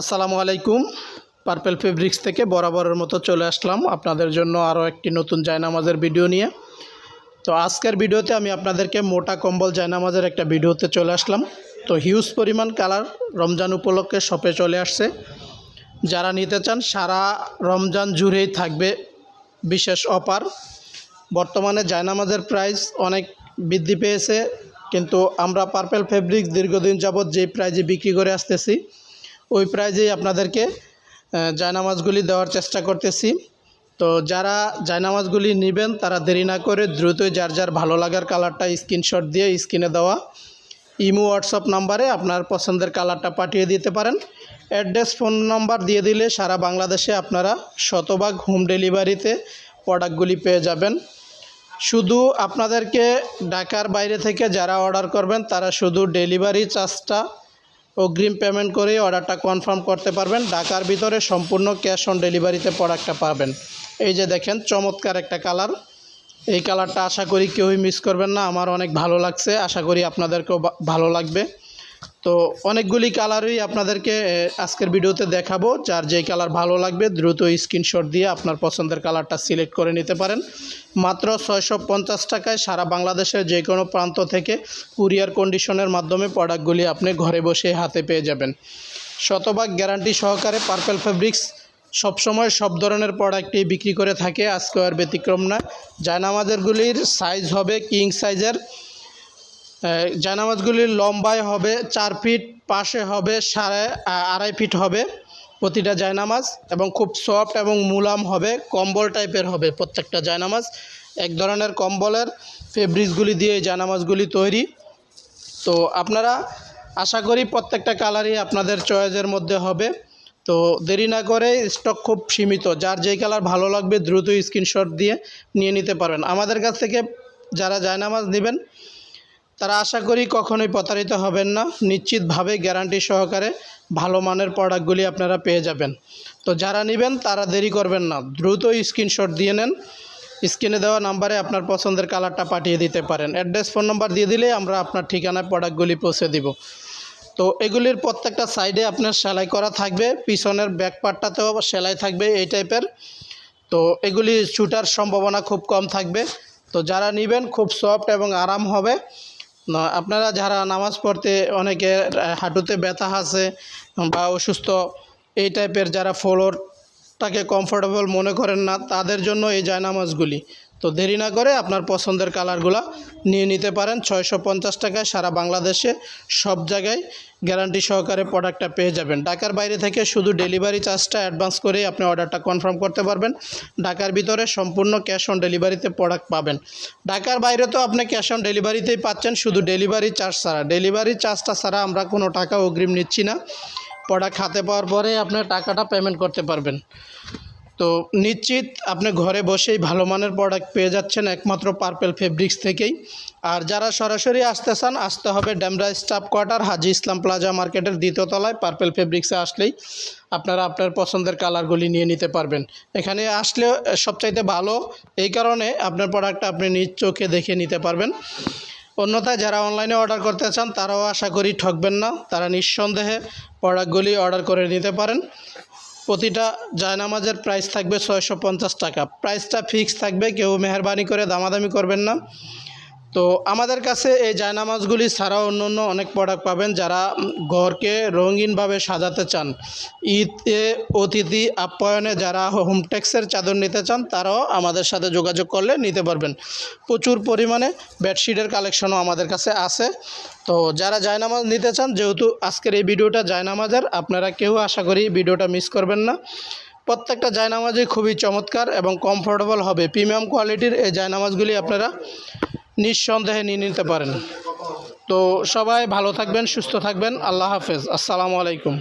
আসসালামু আলাইকুম। Purple fabrics থেকে বরাবরের মতো চলে আসলাম আপনাদের জন্য আরও একটি নতুন জায়নামাজের ভিডিও নিয়ে। তো আজকের ভিডিওতে আমি আপনাদেরকে মোটা কম্বল জায়নামাজের একটা ভিডিওতে চলে আসলাম। তো হিউজ পরিমাণ কালার রমজান উপলক্ষে শপে চলে আসছে। যারা নিতে চান, সারা রমজান জুড়েই থাকবে বিশেষ অফার। বর্তমানে জায়নামাজের প্রাইস অনেক বৃদ্ধি পেয়েছে। কিন্তু আমরা পার্পেল ফেব্রিক্স দীর্ঘদিন যাবৎ যেই প্রাইজে বিক্রি করে আসতেছি ওই প্রাইজেই আপনাদেরকে জায়নামাজগুলি দেওয়ার চেষ্টা করতেছি। তো যারা জায়নামাজগুলি নেবেন, তারা দেরি না করে দ্রুতই যার যার ভালো লাগার কালারটা স্ক্রিনশট দিয়ে স্ক্রিনে দেওয়া ইমো হোয়াটসঅ্যাপ নাম্বারে আপনার পছন্দের কালারটা পাঠিয়ে দিতে পারেন। অ্যাড্রেস ফোন নাম্বার দিয়ে দিলে সারা বাংলাদেশে আপনারা শতভাগ হোম ডেলিভারিতে প্রোডাক্টগুলি পেয়ে যাবেন। শুধু আপনাদেরকে ঢাকার বাইরে থেকে যারা অর্ডার করবেন, তারা শুধু ডেলিভারি চার্জটা অগ্রিম পেমেন্ট করেই অর্ডারটা কনফার্ম করতে পারবেন। ঢাকার ভিতরে সম্পূর্ণ ক্যাশ অন ডেলিভারিতে প্রোডাক্টটা পাবেন। এই যে দেখেন, চমৎকার একটা কালার। এই কালারটা আশা করি কেউই মিস করবেন না। আমার অনেক ভালো লাগছে। আশা করি আপনাদেরকেও ভালো লাগবে। তো অনেকগুলি কালারই আপনাদেরকে আজকের ভিডিওতে দেখাবো। যার যেই কালার ভালো লাগবে, দ্রুত স্ক্রিনশট দিয়ে আপনার পছন্দের কালারটা সিলেক্ট করে নিতে পারেন। মাত্র ছয়শো পঞ্চাশ টাকায় সারা বাংলাদেশের যে কোনো প্রান্ত থেকে কুরিয়ার কন্ডিশনের মাধ্যমে প্রোডাক্টগুলি আপনি ঘরে বসে হাতে পেয়ে যাবেন। শতভাগ গ্যারান্টি সহকারে পার্পেল ফেব্রিক্স সবসময় সব ধরনের প্রোডাক্টই বিক্রি করে থাকে আজকে আর ব্যতিক্রম না জায়নামাজেরগুলির সাইজ হবে কিং সাইজের জায়নামাজগুলির লম্বায় হবে, চার ফিট পাশে হবে, সাড়ে আড়াই ফিট হবে প্রতিটা জায়নামাজ এবং খুব সফট এবং মুলাম হবে, কম্বল টাইপের হবে প্রত্যেকটা জায়নামাজ। এক ধরনের কম্বলের ফেব্রিক্সগুলি দিয়ে জায়নামাজগুলি তৈরি। তো আপনারা আশা করি প্রত্যেকটা কালারই আপনাদের চয়েসের মধ্যে হবে। তো দেরি না করে স্টক খুব সীমিত, যার যেই কালার ভালো লাগবে দ্রুত স্ক্রিনশট দিয়ে নিয়ে নিতে পারবেন। আমাদের কাছ থেকে যারা জায়নামাজ নেবেন তারা আশা করি কখনোই প্রতারিত হবেন না। নিশ্চিতভাবে গ্যারান্টি সহকারে ভালো মানের প্রোডাক্টগুলি আপনারা পেয়ে যাবেন। তো যারা নেবেন, তারা দেরি করবেন না। দ্রুত স্ক্রিনশট দিয়ে নেন। স্ক্রিনে দেওয়া নাম্বারে আপনার পছন্দের কালারটা পাঠিয়ে দিতে পারেন। অ্যাড্রেস, ফোন নাম্বার দিয়ে দিলে আমরা আপনার ঠিকানায় প্রোডাক্টগুলি পৌঁছে দিব। তো এগুলির প্রত্যেকটা সাইডে আপনার সেলাই করা থাকবে। পিছনের ব্যাক পার্টটাতেও সেলাই থাকবে এই টাইপের। তো এগুলি ছুটার সম্ভাবনা খুব কম থাকবে। তো যারা নেবেন, খুব সফট এবং আরাম হবে। আপনারা যারা নামাজ পড়তে অনেকে হাঁটুতে ব্যথা আছে বা অসুস্থ, এই টাইপের যারা ফলোরটাকে কমফোর্টেবল মনে করেন না, তাদের জন্য এই জায়নামাজগুলি। তো দেরি না করে আপনার পছন্দের কালারগুলো নিয়ে নিতে পারেন। ছয়শো পঞ্চাশ টাকায় সারা বাংলাদেশে সব জায়গায় গ্যারান্টি সহকারে প্রোডাক্টটা পেয়ে যাবেন। ঢাকার বাইরে থেকে শুধু ডেলিভারি চার্জটা অ্যাডভান্স করেই আপনি অর্ডারটা কনফার্ম করতে পারবেন। ঢাকার ভিতরে সম্পূর্ণ ক্যাশ অন ডেলিভারিতে প্রোডাক্ট পাবেন। ঢাকার বাইরে তো আপনি ক্যাশ অন ডেলিভারিতেই পাচ্ছেন, শুধু ডেলিভারি চার্জ ছাড়া। ডেলিভারি চার্জটা ছাড়া আমরা কোনো টাকা অগ্রিম নিচ্ছি না। প্রোডাক্ট হাতে পাওয়ার পরে আপনার টাকাটা পেমেন্ট করতে পারবেন। তো নিশ্চিত আপনি ঘরে বসেই ভালো মানের প্রোডাক্ট পেয়ে যাচ্ছেন একমাত্র পার্পেল ফেব্রিক্স থেকেই। আর যারা সরাসরি আসতে চান, আসতে হবে Demra staff quarter Haji Islam plaza মার্কেটের দ্বিতীয় তলায় পার্পেল ফেব্রিক্সে আসলেই আপনারা আপনার পছন্দের কালারগুলি নিয়ে নিতে পারবেন। এখানে আসলে সবচাইতে ভালো এই কারণে আপনার প্রোডাক্টটা আপনি নিজ চোখে দেখে নিতে পারবেন। অন্যথায় যারা অনলাইনে অর্ডার করতে চান, তারাও আশা করি ঠকবেন না। তারা নিঃসন্দেহে প্রোডাক্টগুলি অর্ডার করে নিতে পারেন। প্রতিটা জায়নামাজের প্রাইস থাকবে ছয়শো পঞ্চাশ টাকা। প্রাইসটা ফিক্স থাকবে, কেউ মেহরবানি করে দামাদামি করবেন না। তো আমাদের কাছে এই জায়নামাজগুলি ছাড়াও অন্য অন্য অনেক প্রোডাক্ট পাবেন যারা ঘরকে রঙিনভাবে সাজাতে চান। ঈদে অতিথি আপ্যায়নে যারা হোমটেক্সের চাদর নিতে চান, তারাও আমাদের সাথে যোগাযোগ করলে নিতে পারবেন। প্রচুর পরিমাণে বেডশিটের কালেকশনও আমাদের কাছে আছে। তো যারা জায়নামাজ নিতে চান, যেহেতু আজকের এই ভিডিওটা জায়নামাজের, আপনারা কেউ আশা করি ভিডিওটা মিস করবেন না। প্রত্যেকটা জায়নামাজই খুবই চমৎকার এবং কমফোর্টেবল হবে। প্রিমিয়াম কোয়ালিটির এই জায়নামাজগুলি আপনারা নিঃসন্দেহে নিয়ে নিতে পারেন। তো সবাই ভালো থাকবেন সুস্থ থাকবেন। আল্লাহ হাফেজ। আসসালামু আলাইকুম।